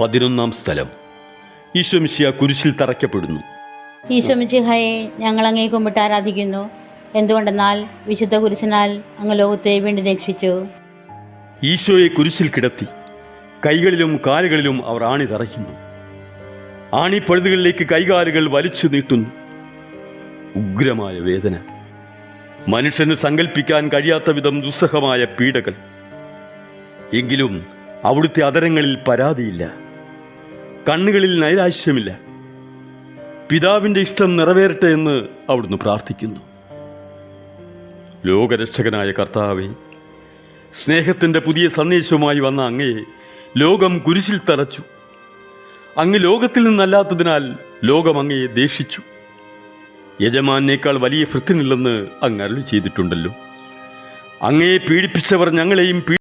പതിനൊന്നാം സ്ഥലം. ഈശ്വമിശിയ കുരിശിൽ തറയ്ക്കപ്പെടുന്നു. ഈശ്വമിശിഹായെ ഞങ്ങൾ അങ്ങേ കുമ്പിട്ട് ആരാധിക്കുന്നു. എന്തുകൊണ്ടെന്നാൽ വിശുദ്ധ കുരിശിനാൽ അങ്ങ് ലോകത്തെ വീണ്ടും രക്ഷിച്ചു. ഈശോയെ കുരിശിൽ കിടത്തി. കൈകളിലും കാലുകളിലും അവർ ആണി തറയ്ക്കുന്നു. ആണിപ്പഴുതുകളിലേക്ക് കൈകാലുകൾ വലിച്ചു നീട്ടുന്നു. ഉഗ്രമായ വേദന. മനുഷ്യന് സങ്കല്പിക്കാൻ കഴിയാത്ത വിധം ദുസ്സഹമായ പീഡകൾ. എങ്കിലും അവിടുത്തെ അതരങ്ങളിൽ പരാതിയില്ല. കണ്ണുകളിൽ നൈരാശ്യമില്ല. പിതാവിന്റെ ഇഷ്ടം നിറവേറട്ടെ എന്ന് അവിടുന്ന് പ്രാർത്ഥിക്കുന്നു. ലോകരക്ഷകനായ കർത്താവെ സ്നേഹത്തിന്റെ പുതിയ സന്ദേശവുമായി വന്ന അങ്ങയെ ലോകം കുരിശിൽ തറച്ചു. അങ്ങ് ലോകത്തിൽ നിന്നല്ലാത്തതിനാൽ ലോകം അങ്ങയെ ദേഷിച്ചു. യജമാനേക്കാൾ വലിയ ഭൃത്തിനില്ലെന്ന് അങ്ങ് അരുളി ചെയ്തിട്ടുണ്ടല്ലോ. അങ്ങയെ പീഡിപ്പിച്ചവർ ഞങ്ങളെയും